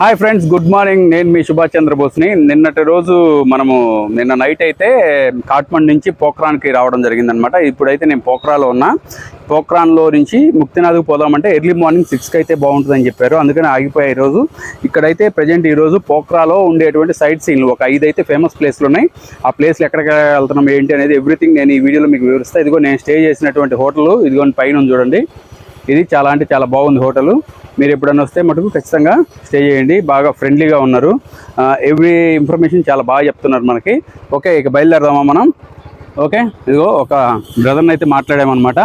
Hi friends good morning. నేను మీ సుభాష్ చంద్రబోస్ని. నిన్నటి రోజు మనము నిన్న నైట్ అయితే కాట్మండ్ నుంచి పోఖ్రాన్కి రావడం జరిగిందనమాట ఇప్పుడైతే నేను పోఖ్రాలో ఉన్నా. పోఖ్రాన్లో నుంచి ముక్తినాథ్కి పోదామంటే ఎర్లీ మార్నింగ్ సిక్స్కి అయితే బాగుంటుందని చెప్పారు. అందుకని ఆగిపోయా ఈరోజు ఇక్కడైతే ప్రజెంట్ ఈరోజు పోఖ్రాలో ఉండేటువంటి సైట్ సీన్లు ఒక ఐదు అయితే ఫేమస్ ప్లేస్లు ఉన్నాయి. ఆ ప్లేస్లు ఎక్కడికి వెళ్తున్నాం ఏంటి అనేది ఎవ్రీథింగ్ నేను ఈ వీడియోలో మీకు వివరిస్తాను ఇదిగో నేను స్టే చేసినటువంటి హోటల్. ఇదిగోండి పైన చూడండి. ఇది చాలా అంటే చాలా బాగుంది హోటల్. మీరు ఎప్పుడైనా వస్తే మటుకు ఖచ్చితంగా స్టే చేయండి. బాగా ఫ్రెండ్లీగా ఉన్నారు. ఎవ్రీ ఇన్ఫర్మేషన్ చాలా బాగా చెప్తున్నారు మనకి. ఓకే ఇక బయలుదేరదామా మనం? ఓకే ఇదిగో ఒక బ్రదర్ని అయితే మాట్లాడామన్నమాట.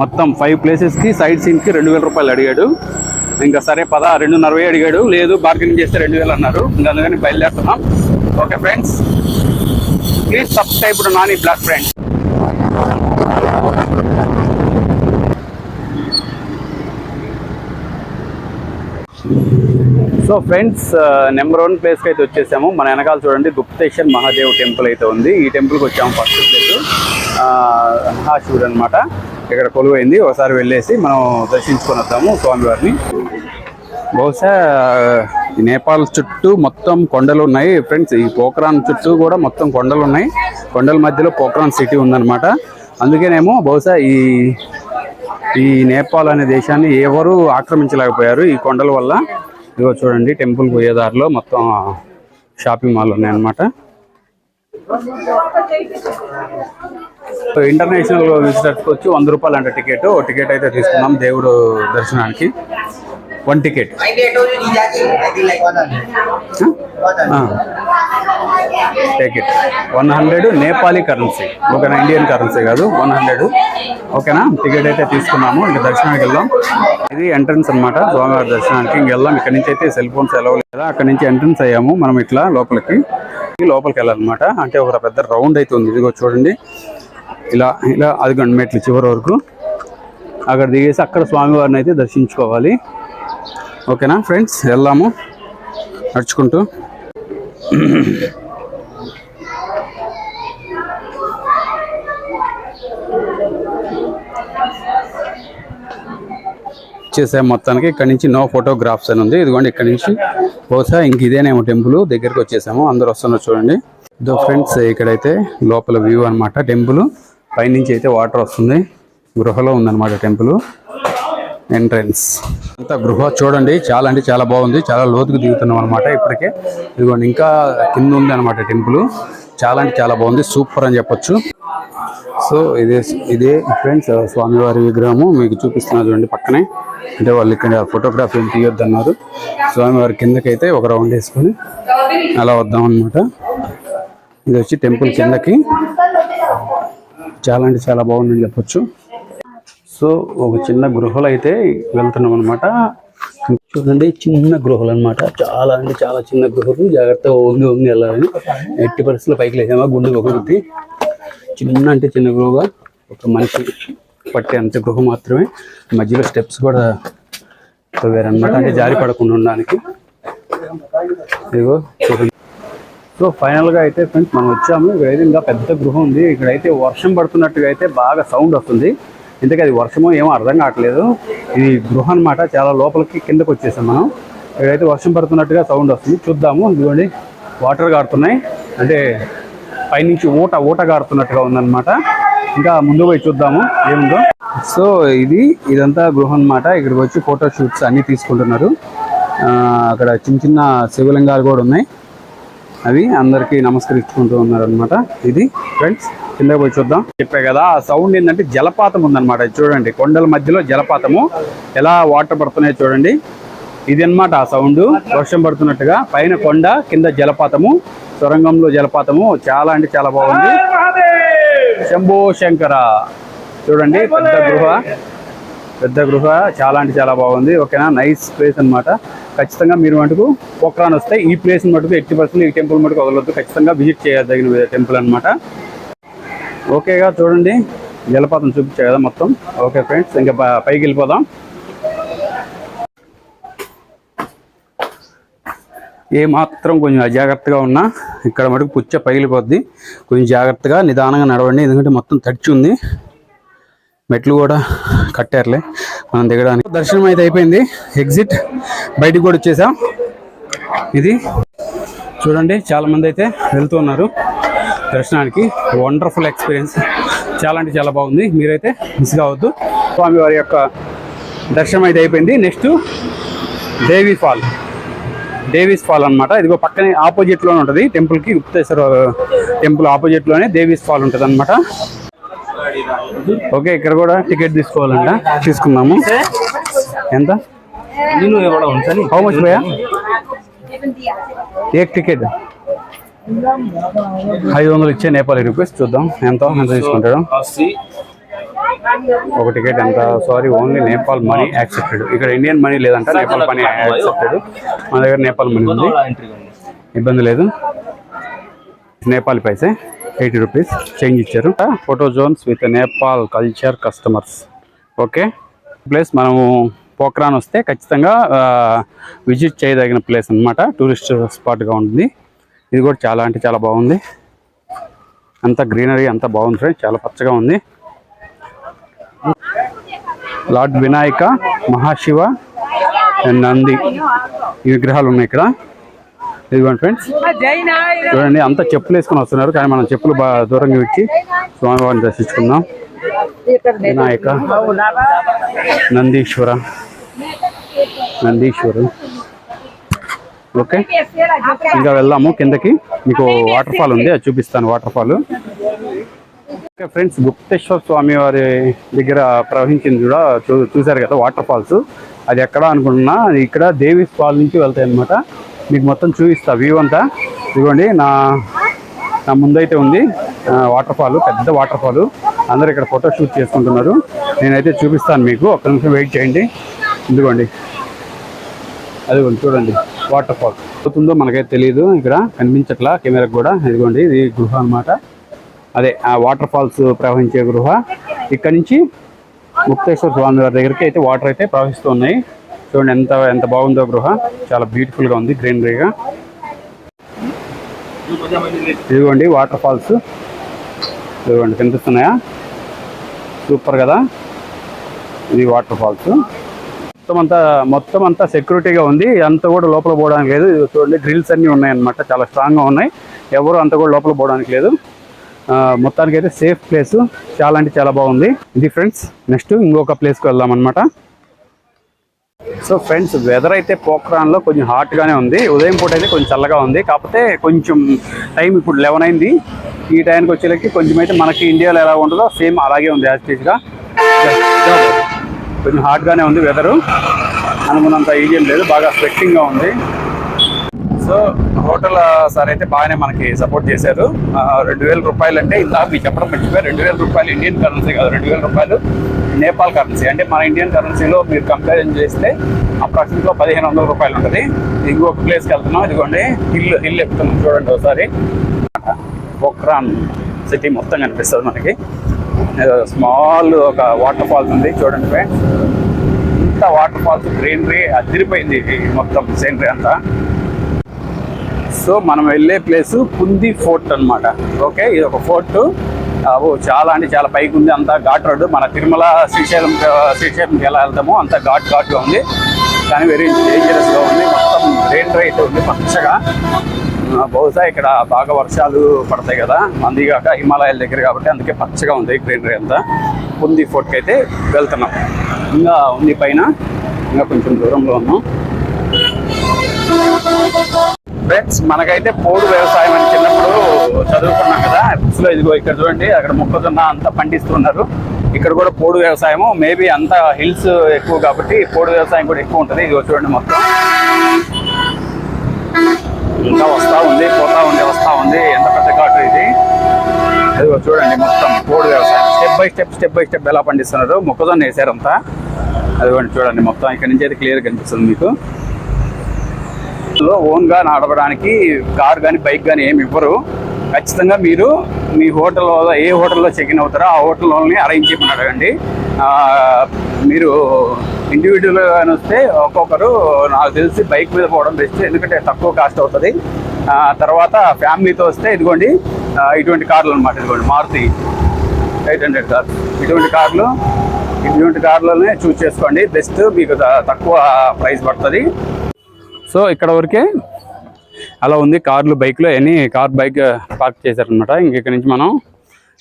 మొత్తం ఫైవ్ ప్లేసెస్కి సైడ్ సీన్కి రెండు వేల రూపాయలు అడిగాడు. ఇంకా సరే పద రెండున్నర అడిగాడు. లేదు బార్గెనింగ్ చేస్తే రెండు వేలు అన్నారు. ఇంకా అందుకని బయలుదేరుతున్నాం. Okay friends please subscribe Nani black friends so friends number one ప్లేస్కి అయితే వచ్చేసాము. మన వెనకాల చూడండి గుప్తేశ్వర్ మహాదేవ్ టెంపుల్ అయితే ఉంది. ఈ టెంపుల్కి వచ్చాము ఫస్ట్ ప్లేస్ మహాశివుడు అనమాట ఇక్కడ కొలువైంది. ఒకసారి వెళ్ళేసి మనం దర్శించుకొని వద్దాము స్వామివారిని. బహుశా ఈ నేపాల్ చుట్టూ మొత్తం కొండలు ఉన్నాయి. ఫ్రెండ్స్ ఈ పోఖరాన్ చుట్టూ కూడా మొత్తం కొండలు ఉన్నాయి. కొండల మధ్యలో పోఖరాన్ సిటీ ఉందన్నమాట. అందుకేనేమో బహుశా ఈ ఈ నేపాల్ అనే దేశాన్ని ఎవరు ఆక్రమించలేకపోయారు ఈ కొండల వల్ల. ఇదిగో చూడండి టెంపుల్ పోయేదారిలో మొత్తం షాపింగ్ మాల్ ఉన్నాయన్నమాట. అనమాట ఇంటర్నేషనల్ విజిటర్స్కి వచ్చి వంద రూపాయలు అంటే టికెట్. ఓ టికెట్ అయితే తీసుకున్నాం దేవుడు దర్శనానికి. One ticket I get only Nijaki. I think like 100. 100. Take it one hundred Nepali currency ఓకేనా? ఇండియన్ కరెన్సీ కాదు. వన్ హండ్రెడ్ ఓకేనా? టికెట్ అయితే తీసుకున్నాము. ఇంకా దర్శనానికి వెళ్దాం. ఇది ఎంట్రన్స్ అన్నమాట. స్వామివారి దర్శనానికి ఇంక వెళ్దాం. ఇక్కడ నుంచి అయితే సెల్ ఫోన్స్ ఎలా లేదా అక్కడ నుంచి ఎంట్రన్స్ అయ్యాము. మనం ఇట్లా లోపలికి లోపలికి వెళ్ళాలన్నమాట. అంటే ఒక పెద్ద రౌండ్ అయితే ఉంది. ఇదిగో చూడండి. ఇలా ఇలా అది మెట్లు చివరి వరకు. అక్కడ దిగేసి అక్కడ స్వామివారిని అయితే దర్శించుకోవాలి. ఓకేనా ఫ్రెండ్స్ వెళ్దాము. నడుచుకుంటూ. చేసాం మొత్తానికి ఇక్కడ నుంచి నో ఫోటోగ్రాఫ్స్ అని ఉంది. ఇదిగోండి ఇక్కడ నుంచి బహుశా ఇంక ఇదేనేమో టెంపుల్ దగ్గరికి వచ్చేసాము. అందరు వస్తున్నారు చూడండి. ఇదో ఫ్రెండ్స్ ఇక్కడైతే లోపల వ్యూ అన్నమాట. టెంపుల్ పైనుంచి అయితే వాటర్ వస్తుంది. గృహలో ఉందన్నమాట టెంపుల్. ఎంట్రన్స్. అంత గృహ చూడండి చాలా అంటే చాలా బాగుంది చాలా లోతుకు దిగుతున్నాం అనమాట ఇప్పటికే. ఇదిగోండి ఇంకా కింద ఉంది అనమాట టెంపుల్. చాలా అంటే చాలా బాగుంది సూపర్ అని చెప్పొచ్చు. సో ఇదే ఇదే ఫ్రెండ్స్ స్వామివారి విగ్రహము మీకు చూపిస్తున్నారు చూడండి పక్కనే. అంటే వాళ్ళు ఇక్కడ ఫోటోగ్రాఫీ ఏం తీయొద్దు అన్నారు స్వామివారి కిందకైతే ఒక రౌండ్ వేసుకొని అలా వద్దాం అనమాట ఇది వచ్చి టెంపుల్ కిందకి. చాలా అంటే చాలా బాగుందని చెప్పొచ్చు. సో ఒక చిన్న గృహలు అయితే వెళ్తున్నాం అనమాట చూడండి చిన్న గృహలు అన్నమాట చాలా అంటే చాలా చిన్న గృహలు. జాగ్రత్తగా వంగి వంగి వెళ్ళాలని ఎట్టి పరిస్థితుల్లో పైకి లేదా గుండె ఒక గుద్ది చిన్న అంటే చిన్న గృహగా ఒక మనిషి పట్టే అంత గృహ మాత్రమే. మధ్యలో స్టెప్స్ కూడా వేరన్నమాట అంటే జారి పడకుండా ఉండడానికి. ఇదిగో చూడండి. సో ఫైనల్గా అయితే ఫ్రెండ్స్ మనం వచ్చాము. ఇక్కడైతే ఇంకా పెద్ద గృహం ఉంది. ఇక్కడైతే వర్షం పడుతున్నట్టుగా అయితే బాగా సౌండ్ వస్తుంది. ఇంతకీ అది వర్షమో ఏమో అర్థం కావట్లేదు. ఇది గృహ అన్నమాట చాలా లోపలికి కిందకు వచ్చేసాం మనం. ఇక్కడైతే వర్షం పడుతున్నట్టుగా సౌండ్ వస్తుంది. చూద్దాము ఇదిగోండి వాటర్ గారుతున్నాయి. అంటే పైనుంచి ఊట ఊట గారుతున్నట్టుగా ఉందన్నమాట. ఇంకా ముందు పోయి చూద్దాము ఏముందో. సో ఇది ఇదంతా గృహం అన్నమాట. ఇక్కడికి వచ్చి ఫోటో షూట్స్ అన్ని తీసుకుంటున్నారు. ఆ, అక్కడ చిన్న చిన్న శివలింగాలు కూడా ఉన్నాయి. అవి అందరికి నమస్కరించుకుంటూ ఉన్నారు అనమాట ఇది ఫ్రెండ్స్ కింద పోయి చూద్దాం. చెప్పే కదా ఆ సౌండ్ ఏంటంటే జలపాతం ఉందన్నమాట. చూడండి కొండల మధ్యలో జలపాతము ఎలా వాటర్ పడుతున్నాయో చూడండి. ఇది అన్నమాట ఆ సౌండ్. వర్షం పడుతున్నట్టుగా పైన కొండ కింద జలపాతము సొరంగంలో జలపాతము. చాలా అంటే చాలా బాగుంది. శంభో శంకర. చూడండి పెద్ద గృహ. పెద్ద గృహ చాలా అంటే చాలా బాగుంది. ఓకేనా? నైస్ ప్లేస్ అన్నమాట. ఖచ్చితంగా మీరు మటుకు పొక్రాన్ వస్తే ఈ ప్లేస్ మటుకు ఎయిటీ పర్సెంట్ ఈ టెంపుల్ మటుకు వదలొద్దు. ఖచ్చితంగా విజిట్ చేయదగిన టెంపుల్ అన్నమాట. ఓకేగా చూడండి. జలపాతం చూపించా కదా మొత్తం. ఓకే ఫ్రెండ్స్ ఇంకా పైకి వెళ్ళిపోదాం. ఏ మాత్రం కొంచెం అజాగ్రత్తగా ఉన్నా ఇక్కడ మటుకు పుచ్చ పగిలిపోద్ది. కొంచెం జాగ్రత్తగా నిదానంగా నడవండి. ఎందుకంటే మొత్తం తడిచి ఉంది. మెట్లు కూడా కట్టారులే. మనం దిగడానికి. దర్శనం అయితే అయిపోయింది. ఎగ్జిట్ బయటికి కూడా వచ్చేసాం. ఇది చూడండి చాలా మంది అయితే వెళ్తూ ఉన్నారు దర్శనానికి. వండర్ఫుల్ ఎక్స్పీరియన్స్ చాలా అంటే చాలా బాగుంది. మీరైతే మిస్ కావద్దు. స్వామి వారి యొక్క దర్శనం అయితే అయిపోయింది. Next Devi fall Davis fall అన్నమాట. ఇదిగో పక్కనే ఆపోజిట్లోనే ఉంటుంది. టెంపుల్కి గుప్తేశ్వర టెంపుల్ ఆపోజిట్లోనే దేవీస్ ఫాల్ ఉంటుంది అనమాట ఓకే ఇక్కడ కూడా టికెట్ తీసుకోవాలంట. తీసుకున్నాము ఎంత? హౌ మచ్ భయ్యా? ఏక్ టికెట్ ఐదు వందలు ఇచ్చే నేపాలి రూపీస్ చూద్దాం. ఎంత? ఎంత తీసుకుంటాడు? ఒక టికెట్ ఎంత? Sorry only Nepal money accepted ఇక్కడ ఇండియన్ మనీ లేదంట నేపాల్ మనీ యాక్సెప్టెడ్ మన దగ్గర నేపాల్ మనీ ఉంది. ఇబ్బంది లేదు. Nepal paise eighty rupees change ఇచ్చారు. Photo zones with Nepal culture customers okay place మనము పోఖ్రాన్ వస్తే ఖచ్చితంగా విజిట్ చేయదగిన ప్లేస్ అన్నమాట. టూరిస్ట్ స్పాట్గా ఉంటుంది. ఇది కూడా చాలా అంటే చాలా బాగుంది. అంతా గ్రీనరీ అంతా బాగుంది ఫ్రెండ్స్. చాలా పచ్చగా ఉంది. లార్డ్ వినాయక మహాశివ అండ్ నంది ఈ విగ్రహాలు ఉన్నాయి ఇక్కడ. ఇదిగోండి ఫ్రెండ్స్ చూడండి అంతా చెప్పులు వేసుకొని వస్తున్నారు కానీ మనం చెప్పులు బాగా దూరంగా ఇచ్చి స్వామివారిని దర్శించుకుందాం. వినాయక నందీశ్వర నందీశ్వరు. ఓకే ఇంకా వెళ్దాము కిందకి. మీకు వాటర్ ఫాల్ ఉంది అది చూపిస్తాను water fall okay friends Gupteshwara స్వామి వారి దగ్గర ప్రవహించింది కూడా చూ చూసారు కదా వాటర్ ఫాల్స్ అది ఎక్కడ అనుకుంటున్నా ఇక్కడ దేవి ఫాల్ నుంచి వెళ్తాయి అనమాట మీకు మొత్తం చూపిస్తా వ్యూ అంతా. ఇదిగోండి నా నా ముందైతే ఉంది వాటర్ ఫాల్ పెద్ద వాటర్ ఫాల్ అందరూ ఇక్కడ ఫోటో షూట్ చేసుకుంటున్నారు. నేనైతే చూపిస్తాను మీకు ఒక్క నిమిషం వెయిట్ చేయండి. ఇదిగోండి. అదిగోండి చూడండి వాటర్ ఫాల్ అవుతుందో మనకైతే తెలియదు ఇక్కడ కనిపించట్లా కెమెరాకి కూడా. ఇదిగోండి ఇది గృహ అన్నమాట. అదే ఆ వాటర్ ఫాల్స్ ప్రవహించే గృహ. ఇక్కడ నుంచి ముక్తేశ్వర స్వామి వారి దగ్గరికి అయితే వాటర్ అయితే ప్రవహిస్తున్నాయి చూడండి ఎంత ఎంత బాగుందో గృహ. చాలా బ్యూటిఫుల్గా ఉంది గ్రీనరీగా. ఇదిగోండి వాటర్ ఫాల్స్ ఇదిగోండి కనిపిస్తున్నాయా? సూపర్ కదా? ఇది వాటర్ ఫాల్స్ మొత్తం అంతా మొత్తం అంతా సెక్యూరిటీగా ఉంది. అంతా కూడా లోపల పోవడానికి లేదు. చూడండి డ్రిల్స్ అన్నీ ఉన్నాయన్నమాట. చాలా స్ట్రాంగ్గా ఉన్నాయి. ఎవరు అంతా కూడా లోపల పోవడానికి లేదు. మొత్తానికి అయితే సేఫ్ ప్లేస్. చాలా అంటే చాలా బాగుంది. ఇది ఫ్రెండ్స్ నెక్స్ట్ ఇంకొక ప్లేస్కి వెళ్దాం అనమాట సో ఫ్రెండ్స్ వెదర్ అయితే పోక్రాన్లో కొంచెం హాట్గానే ఉంది. ఉదయం పూట అయితే కొంచెం చల్లగా ఉంది. కాకపోతే కొంచెం టైం ఇప్పుడు లెవెన్ అయింది. ఈ టైంకి వచ్చేలకి కొంచెం అయితే మనకి ఇండియాలో ఎలా ఉంటుందో సేమ్ అలాగే ఉంది యాజ్ టీజ్గా కొంచెం హాట్గానే ఉంది వెదరు అనుకున్నంత ఈజీ లేదు. బాగా స్వెట్టింగ్గా ఉంది. సో హోటల్ సార్ అయితే బాగానే మనకి సపోర్ట్ చేశారు. రెండు వేల రూపాయలు అంటే ఇందాక మీకు చెప్పడం మర్చిపోయారు. రెండు వేల రూపాయలు ఇండియన్ కరెన్సీ కాదు రెండు వేల రూపాయలు నేపాల్ కరెన్సీ అంటే మన ఇండియన్ కరెన్సీలో మీరు కంపారిజన్ చేస్తే అప్రాక్సిమేట్గా పదిహేను వందల రూపాయలు ఉంటుంది. ఇంకొక ప్లేస్కి వెళ్తున్నాం. ఇదిగోండి హిల్ హిల్ ఎక్కుతున్నాం చూడండి ఒకసారి. పొక్రాన్ సిటీ మొత్తం కనిపిస్తుంది మనకి. స్మాల్ ఒక వాటర్ ఫాల్స్ ఉంది చూడండి ఫ్రెండ్స్. ఇంత వాటర్ ఫాల్స్ గ్రీనరీ అదిరిపోయింది మొత్తం సీనరీ అంతా. సో మనం వెళ్ళే ప్లేస్ కుంది ఫోర్ట్ అన్నమాట. ఓకే ఇది ఒక ఫోర్ట్. చాలా అంటే చాలా పైకి ఉంది అంతా ఘాట్ రోడ్డు. మన తిరుమల శ్రీశైలం శ్రీశైలంకి ఎలా వెళ్తామో అంత ఘాట్ ఘాట్గా ఉంది. కానీ వెరీ డేంజరస్గా ఉంది. మొత్తం రెయిన్ అయితే ఉంది పచ్చగా. బహుశా ఇక్కడ బాగా వర్షాలు పడతాయి కదా. మందిగాక హిమాలయాల దగ్గర కాబట్టి అందుకే పచ్చగా ఉంది గ్రీనరీ అంతా. కుంది ఫోర్ట్కి అయితే వెళ్తున్నాం. ఇంకా ఉంది పైన. ఇంకా కొంచెం దూరంలో ఉన్నాం. ఫ్రెండ్స్ మనకైతే పోడు వ్యవసాయం అని చిన్నప్పుడు చదువుకున్నాం కదా లో ఇదిగో ఇక్కడ చూడండి అక్కడ మొక్కజొన్న అంతా పండిస్తున్నారు. ఇక్కడ కూడా పోడు వ్యవసాయము మేబీ అంతా హిల్స్ ఎక్కువ కాబట్టి పోడు వ్యవసాయం కూడా ఎక్కువ ఉంటుంది. ఇదిగో చూడండి మొత్తం. ఇంకా వస్తా ఉంది పోతా ఉంది వస్తా ఉంది. ఎంత పెద్ద ఘాటు ఇది? ఇదిగో చూడండి మొత్తం పోడు వ్యవసాయం. Step by step step by step ఎలా పండిస్తున్నారు? మొక్కజొన్న వేసారంతా అదిగోండి చూడండి మొత్తం. ఇక్కడ నుంచి అయితే క్లియర్ కనిపిస్తుంది మీకు. లో ఓన్గా నడపడానికి కార్ కానీ బైక్ కానీ ఏమి ఇవ్వరు. ఖచ్చితంగా మీరు మీ హోటల్ ఏ హోటల్లో చెక్ ఇన్ అవుతారో ఆ హోటల్లోని అరేంజ్ చేయమని అడగండి మీరు ఇండివిజువల్ అని వస్తే ఒక్కొక్కరు నాకు తెలిసి బైక్ మీద పోవడం బెస్ట్ ఎందుకంటే తక్కువ కాస్ట్ అవుతుంది. తర్వాత ఫ్యామిలీతో వస్తే ఇదిగోండి ఇటువంటి కార్లు అనమాట ఇదిగోండి మారుతి ఎయిట్ హండ్రెడ్ కార్ ఇటువంటి కార్లు ఇటువంటి కార్లనే చూస్ చేసుకోండి. బెస్ట్ మీకు తక్కువ ప్రైస్ పడుతుంది. సో ఇక్కడ వరకే అలా ఉంది. కార్లు బైక్లు అన్ని కార్ బైక్ పార్క్ చేశారనమాట ఇంక ఇక్కడ నుంచి మనం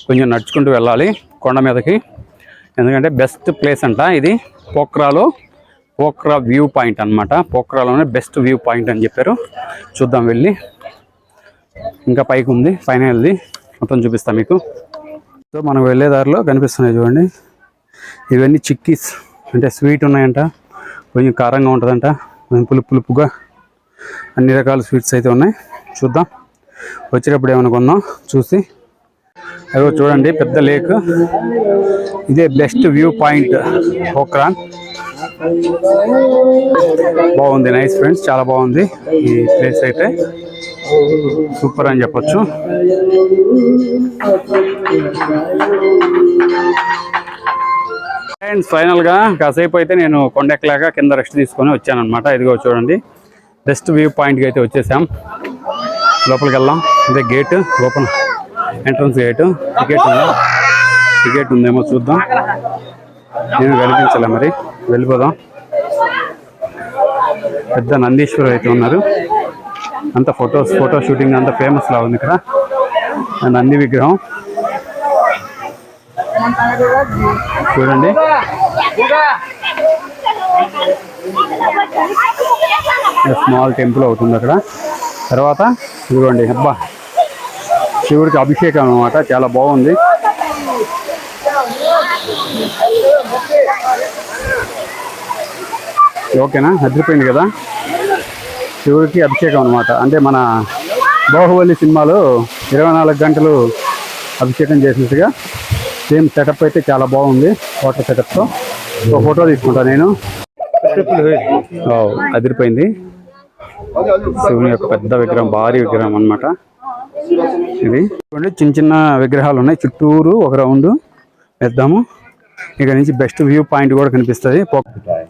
కొంచెం నడుచుకుంటూ వెళ్ళాలి కొండ మీదకి. ఎందుకంటే బెస్ట్ ప్లేస్ అంట ఇది. పోక్రాలో పోక్రా వ్యూ పాయింట్ అన్నమాట. పోక్రాలోనే బెస్ట్ వ్యూ పాయింట్ అని చెప్పారు. చూద్దాం వెళ్ళి. ఇంకా పైకి ఉంది. పైన వెళ్ళి మొత్తం చూపిస్తాం మీకు. సో మనం వెళ్ళే దారిలో కనిపిస్తున్నాయి చూడండి. ఇవన్నీ చిక్కీస్. అంటే స్వీట్ ఉన్నాయంట. కొంచెం కారంగా ఉంటుందంట. పులుపు పులుపుగా అన్ని రకాల స్వీట్స్ అయితే ఉన్నాయి. చూద్దాం. వచ్చేటప్పుడు ఏమైనా కొందాం. చూసి. అదో చూడండి పెద్ద లేక్. ఇదే బెస్ట్ వ్యూ పాయింట్ పోక్రాన్ బాగుంది నైస్ ఫ్రెండ్స్ చాలా బాగుంది ఈ ప్లేస్ అయితే. సూపర్ అని చెప్పచ్చు. అండ్ ఫైనల్గా కాసేపు అయితే నేను కొండెక్కలాగా కింద రెస్ట్ తీసుకొని వచ్చాను అనమాట ఇదిగో చూడండి. బెస్ట్ వ్యూ పాయింట్కి అయితే వచ్చేసాం. లోపలికి వెళ్దాం. ఇదే gate open entrance gate ticket ఉందా? టికెట్ ఉందేమో చూద్దాం. నేను కనిపించలే మరి. వెళ్ళిపోదాం. పెద్ద నందీశ్వరు అయితే ఉన్నారు. అంత ఫొటోస్ ఫోటో షూటింగ్ అంత ఫేమస్ లా ఉంది ఇక్కడ. నంది విగ్రహం. చూడండి. స్మాల్ టెంపుల్ అవుతుంది అక్కడ. తర్వాత ఇదిగోండి అబ్బా శివుడికి అభిషేకం అన్నమాట. చాలా బాగుంది. ఓకేనా? అదిరిపోయింది కదా? శివుడికి అభిషేకం అనమాట అంటే మన బాహుబలి సినిమాలో ఇరవై నాలుగు గంటలు అభిషేకం చేసినట్టుగా సేమ్ సెటప్ అయితే చాలా బాగుంది. ఫోటో సెటప్తో ఒక ఫోటో తీసుకుంటా నేను. Oh, అదిరిపోయింది. శివుని యొక్క పెద్ద విగ్రహం భారీ విగ్రహం అన్నమాట. ఇది. చూడండి చిన్న చిన్న విగ్రహాలు ఉన్నాయి. చుట్టూరు ఒక రౌండ్ వేద్దాము. ఇక్కడ నుంచి బెస్ట్ వ్యూ పాయింట్ కూడా కనిపిస్తుంది.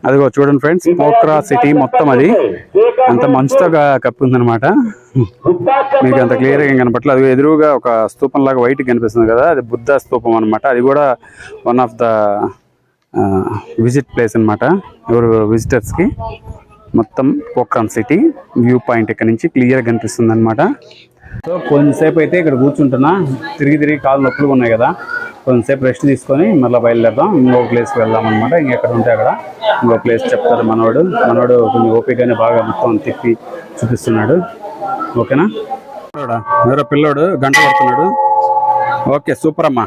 అదిగో చూడండి ఫ్రెండ్స్ పోక్రా సిటీ మొత్తం అది. అంత మంచుతో గా- కప్పి ఉందన్నమాట మీకు అంత క్లియర్గా ఏం కనపట్లేదు అది ఎదురుగా ఒక స్తూపం లాగా వైట్ కనిపిస్తుంది కదా అది బుద్ధ స్తూపం అనమాట అది కూడా one of the visit place అన్నమాట. ఎవరు విజిటర్స్కి మొత్తం పోక్రాన్ సిటీ వ్యూ పాయింట్ ఇక్కడ నుంచి క్లియర్గా కనిపిస్తుంది అనమాట సో కొంతసేపు అయితే ఇక్కడ కూర్చుంటున్నా. తిరిగి తిరిగి కాళ్ళు నొప్పులు ఉన్నాయి కదా. కొంతసేపు రెస్ట్ తీసుకొని మళ్ళీ బయలుదేరదాం. ఇంకో ప్లేస్కి వెళ్దాం అనమాట ఇంకెక్కడ ఉంటే అక్కడ. ఇంకో ప్లేస్ చెప్తారు మనోడు. మనోడు కొంచెం ఓపికగానే బాగా మొత్తం తిప్పి చూపిస్తున్నాడు. ఓకేనా? ఎవరో పిల్లోడు? గంట పడుతున్నాడు ఓకే సూపర్ అమ్మా.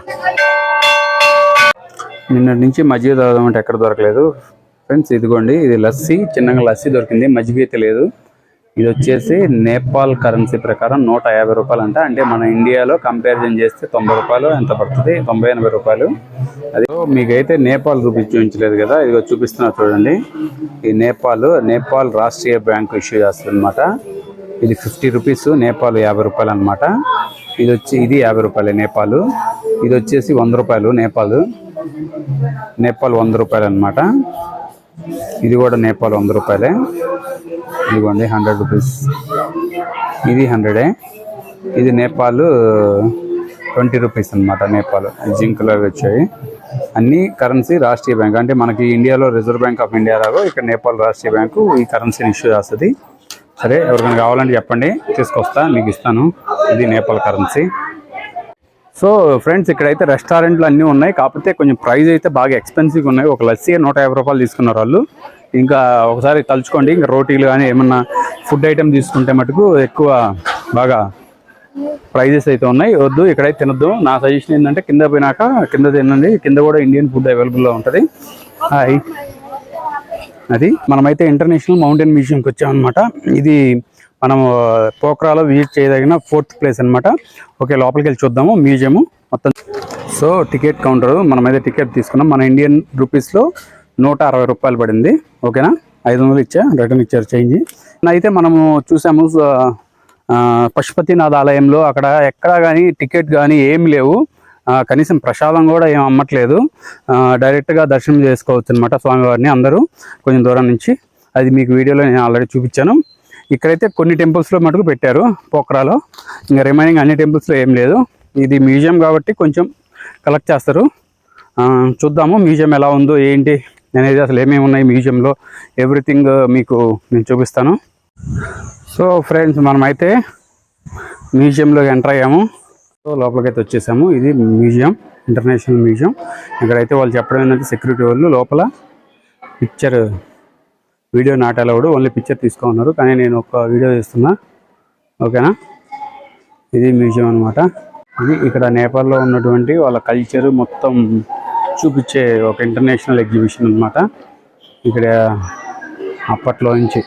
నిన్నటి నుంచి మజ్జిగ తాగుదామంటే ఎక్కడ దొరకలేదు. ఫ్రెండ్స్ ఇదిగోండి ఇది లస్సీ. చిన్నగా లస్సీ దొరికింది. మజ్జిగ అయితే లేదు. ఇది వచ్చేసి నేపాల్ కరెన్సీ ప్రకారం నూట యాభై రూపాయలు అంట. అంటే మన ఇండియాలో కంపారిజన్ చేస్తే తొంభై రూపాయలు ఎంత పడుతుంది? తొంభై ఎనభై రూపాయలు. అది మీకైతే నేపాల్ రూపీస్ చూపించలేదు కదా ఇది చూపిస్తున్నా చూడండి. ఈ నేపాల్ నేపాల్ రాష్ట్రీయ బ్యాంకు ఇష్యూ చేస్తుంది అనమాట ఇది ఫిఫ్టీ రూపీస్ నేపాల్ యాభై రూపాయలు అనమాట ఇది వచ్చి ఇది యాభై రూపాయలు నేపాల్. ఇది వచ్చేసి వంద రూపాయలు నేపాల్. నేపాల్ వంద రూపాయలు అనమాట ఇది కూడా నేపాల్ వంద రూపాయలే. ఇదిగోండి హండ్రెడ్ రూపీస్ ఇది హండ్రెడే ఇది నేపాల్ ట్వంటీ రూపీస్ అనమాట నేపాల్. జింక్లో వచ్చాయి. అన్ని కరెన్సీ రాష్ట్రీయ బ్యాంక్. అంటే మనకి ఇండియాలో రిజర్వ్ బ్యాంక్ ఆఫ్ ఇండియా లాగా ఇక్కడ నేపాల్ రాష్ట్రీయ బ్యాంకు ఈ కరెన్సీని ఇష్యూ చేస్తుంది. సరే ఎవరికైనా కావాలంటే చెప్పండి తీసుకొస్తా మీకు ఇస్తాను. ఇది నేపాల్ కరెన్సీ సో ఫ్రెండ్స్ ఇక్కడైతే రెస్టారెంట్లు అన్నీ ఉన్నాయి. కాకపోతే కొంచెం ప్రైస్ అయితే బాగా ఎక్స్పెన్సివ్గా ఉన్నాయి. ఒక లస్సీ నూట యాభై రూపాయలు తీసుకున్నారు వాళ్ళు. ఇంకా ఒకసారి తలుచుకోండి. ఇంకా రోటీలు కానీ ఏమన్నా ఫుడ్ ఐటెం తీసుకుంటే మటుకు ఎక్కువ బాగా ప్రైజెస్ అయితే ఉన్నాయి. వద్దు ఇక్కడైతే తినద్దు. నా సజెషన్ ఏంటంటే కింద పోయినాక కింద తినండి. కింద కూడా ఇండియన్ ఫుడ్ అవైలబుల్లో ఉంటుంది. హాయ్. అది మనమైతే ఇంటర్నేషనల్ మౌంటైన్ మ్యూజియంకి వచ్చామన్నమాట. ఇది మనం పోక్రాలో విజిట్ చేయదగిన ఫోర్త్ ప్లేస్ అనమాట ఓకే లోపలికి వెళ్ళి చూద్దాము మ్యూజియము మొత్తం. So ticket counter. మనమైతే టికెట్ తీసుకున్నాం. మన ఇండియన్ రూపీస్లో నూట అరవై రూపాయలు పడింది. ఓకేనా? ఐదు వందలు ఇచ్చా రిటర్న్ ఇచ్చారు చేంజ్. అయితే మనము చూసాము పశుపతినాథ్ ఆలయంలో అక్కడ ఎక్కడా కానీ టికెట్ కానీ ఏం లేవు. కనీసం ప్రసాదం కూడా ఏం అమ్మట్లేదు. డైరెక్ట్గా దర్శనం చేసుకోవచ్చు అనమాట స్వామివారిని అందరూ కొంచెం దూరం నుంచి. అది మీకు వీడియోలో నేను ఆల్రెడీ చూపించాను. ఇక్కడైతే కొన్ని టెంపుల్స్లో మటుకు పెట్టారు పోక్రాలో. ఇంకా రిమైనింగ్ అన్ని టెంపుల్స్లో ఏం లేదు. ఇది మ్యూజియం కాబట్టి కొంచెం కలెక్ట్ చేస్తారు. చూద్దాము మ్యూజియం ఎలా ఉందో ఏంటి అనేది అసలు ఏమేమి ఉన్నాయి మ్యూజియంలో ఎవ్రీథింగ్ uh, మీకు నేను చూపిస్తాను. సో ఫ్రెండ్స్ మనమైతే మ్యూజియంలోకి ఎంటర్ అయ్యాము. సో లోపలికైతే వచ్చేసాము. ఇది మ్యూజియం ఇంటర్నేషనల్ మ్యూజియం. ఇక్కడైతే వాళ్ళు చెప్పడం ఏంటంటే సెక్యూరిటీ వాళ్ళు లోపల picture video not allowed only picture తీసుకున్నారు కానీ నేను ఒక వీడియో తీస్తున్నా. ఓకేనా? ఇది మ్యూజియం అనమాట ఇది ఇక్కడ నేపాల్లో ఉన్నటువంటి వాళ్ళ కల్చర్ మొత్తం చూపించే ఒక ఇంటర్నేషనల్ ఎగ్జిబిషన్ అన్నమాట. ఇక్కడ అప్పట్లో నుంచి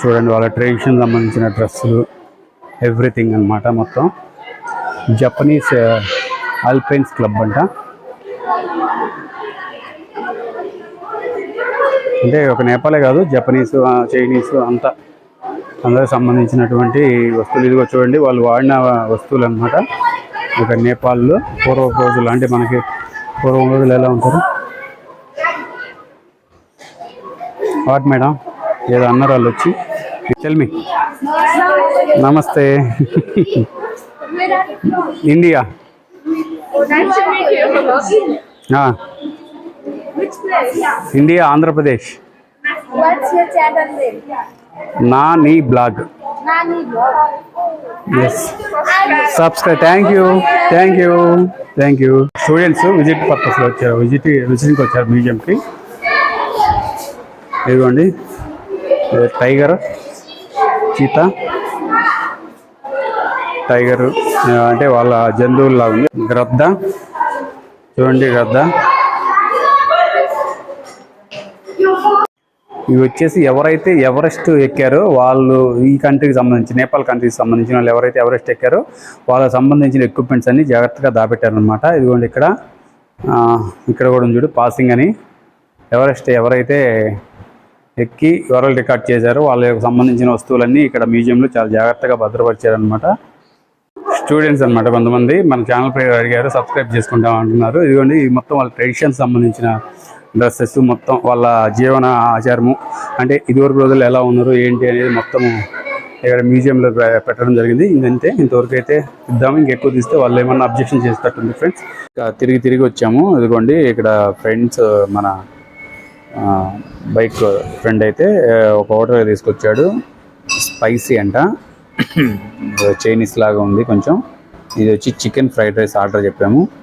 చూడండి వాళ్ళ ట్రెడిషన్ సంబంధించిన డ్రెస్సులు ఎవ్రీథింగ్ అన్నమాట మొత్తం. జపనీస్ ఆల్పైన్స్ క్లబ్ అంట. అంటే ఒక నేపాలే కాదు జపనీస్ చైనీస్ అంతా. అందరికి సంబంధించినటువంటి వస్తువులు. ఇదిగో చూడండి వాళ్ళు వాడిన వస్తువులు అనమాట ఇక నేపాల్లో పూర్వ రోజులు అంటే మనకి పూర్వం రోజులు ఎలా ఉంటారు? What madam? ఏదో అన్నారు వాళ్ళు వచ్చి. టెల్ మీ నమస్తే. ఇండియా? ఇండియా ఆంధ్రప్రదేశ్? నా నీ blog. Yes subscribe thank you thank you thank you students visit పర్పస్లో వచ్చారు. విజిట్ విజిటింగ్కి వచ్చారు మ్యూజియంకి. ఇదిగోండి. టైగర్ చీత. టైగర్ అంటే వాళ్ళ జంతువుల్లా ఉంది. గ్రద్ద. చూడండి గ్రద్ద. ఇవి వచ్చేసి ఎవరైతే ఎవరెస్ట్ ఎక్కారో వాళ్ళు ఈ కంట్రీకి సంబంధించి నేపాల్ కంట్రీకి సంబంధించిన వాళ్ళు ఎవరైతే ఎవరెస్ట్ ఎక్కారో వాళ్ళకి సంబంధించిన ఎక్విప్మెంట్స్ అన్ని జాగ్రత్తగా దాపెట్టారనమాట ఇదిగోండి ఇక్కడ ఇక్కడ కూడా చూడు పాసింగ్ అని. ఎవరెస్ట్ ఎవరైతే ఎక్కి వరల్డ్ రికార్డ్ చేశారో వాళ్ళకి సంబంధించిన వస్తువులన్నీ ఇక్కడ మ్యూజియంలో చాలా జాగ్రత్తగా భద్రపరిచారనమాట స్టూడెంట్స్ అనమాట కొంతమంది. మన ఛానల్ పేరు అడిగారు సబ్స్క్రైబ్ చేసుకుంటాం అంటున్నారు. ఇదిగోండి మొత్తం వాళ్ళ ట్రెడిషన్ సంబంధించిన డ్రెస్సెస్ మొత్తం వాళ్ళ జీవన ఆచారము. అంటే ఇదివరకు రోజులు ఎలా ఉన్నారు ఏంటి అనేది మొత్తము ఇక్కడ మ్యూజియంలో పె- పెట్టడం జరిగింది. ఇదంతే ఇంతవరకు అయితే ఇద్దాం ఇంకెక్కువ తీస్తే వాళ్ళు ఏమన్నా అబ్జెక్షన్ చేసేటట్టుంది ఫ్రెండ్స్. తిరిగి తిరిగి వచ్చాము. ఇదిగోండి ఇక్కడ ఫ్రెండ్స్ మన బైక్ ఫ్రెండ్ అయితే ఒక హోటల్ తీసుకొచ్చాడు. స్పైసీ అంట. చైనీస్ లాగా ఉంది కొంచెం. ఇది వచ్చి చికెన్ ఫ్రైడ్ రైస్ ఆర్డర్ చెప్పాము.